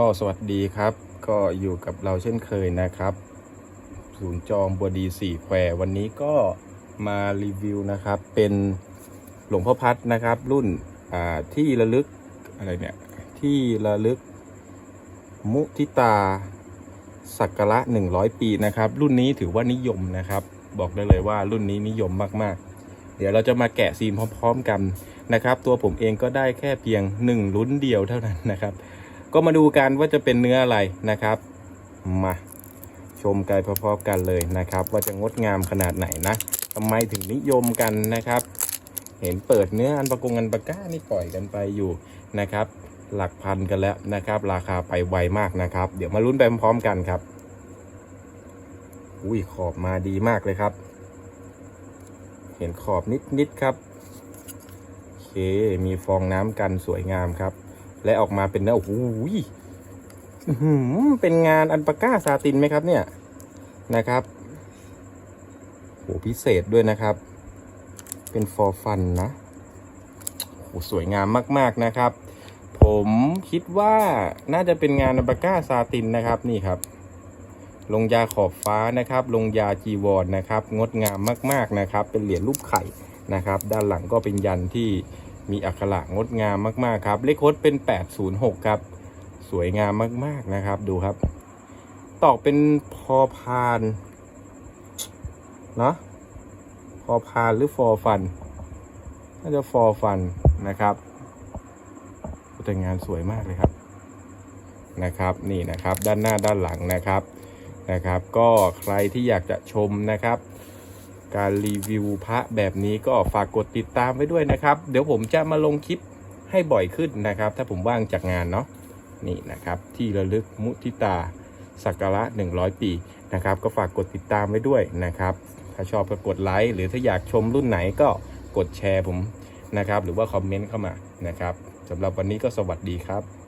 ก็สวัสดีครับ ก็อยู่กับเราเช่นเคยนะครับ ศูนย์จองบัวดีสี่แคววันนี้ก็มารีวิวนะครับ เป็นหลวงพ่อพัดนะครับ รุ่นที่ระลึกอะไรเนี่ยที่ระลึก มุทิตาสักกระ100ปีนะครับ รุ่นนี้ถือว่านิยมนะครับ บอกได้เลยว่ารุ่นนี้นิยมมากๆ เดี๋ยวเราจะมาแกะซีนพร้อม ๆ กันนะครับ ตัวผมเองก็ได้แค่เพียง1ลุ้นเดียวเท่านั้นนะครับ ก็มาดูกันว่าจะเป็นเนื้ออะไรนะครับ มาชมกันพร้อมๆกันเลยนะครับ ว่าจะงดงามขนาดไหนนะทำไมถึงนิยมกันนะครับ เห็นเปิดเนื้ออันประกงอันปากก้านี่ปล่อยกันไปอยู่นะครับ หลักพันกันแล้วนะครับ ราคาไปไวมากนะครับ เดี๋ยวมาลุ้นไปพร้อมๆกันครับ อุ้ยขอบมาดีมากเลยครับ เห็นขอบนิดๆครับโอเคมีฟองน้ำกันสวยงามครับ และออกมาเป็นเนื้อโอ้โหเป็นงานอันปาก้าซาตินไหมครับเนี่ยนะครับโหพิเศษด้วยนะครับ เป็นฟอร์ฟันนะโหสวยงามมากๆนะครับ ผมคิดว่าน่าจะเป็นงานอันปาก้าซาตินนะครับนี่ครับ ลงยาขอบฟ้านะครับ ลงยาจีวรนนะครับ งดงามมากๆนะครับ เป็นเหรียญรูปไข่นะครับ ด้านหลังก็เป็นยันที่ มีอักขระงดงามมากๆครับ เลขโค้ดเป็น 806 ครับ สวยงามมากๆนะครับ ดูครับ ตอกเป็นพอพานเนาะพอพานหรือฟอฟันน่าจะฟอฟันนะครับแต่งานสวยมากเลยครับนะครับนี่นะครับด้านหน้าด้านหลังนะครับนะครับ ก็ใครที่อยากจะชมนะครับ การรีวิวพระแบบนี้ก็ฝากกดติดตามไว้ด้วยนะครับ เดี๋ยวผมจะมาลงคลิปให้บ่อยขึ้นนะครับ ถ้าผมว่างจากงานเนาะนี่นะครับ ที่ระลึกมุทิตาสักการะ 100 ปีนะครับ ก็ฝากกดติดตามไว้ด้วยนะครับ ถ้าชอบก็กดไลค์หรือถ้าอยากชมรุ่นไหนก็กดแชร์ผมนะครับ หรือว่าคอมเมนต์เข้ามานะครับสำหรับวันนี้ก็สวัสดีครับ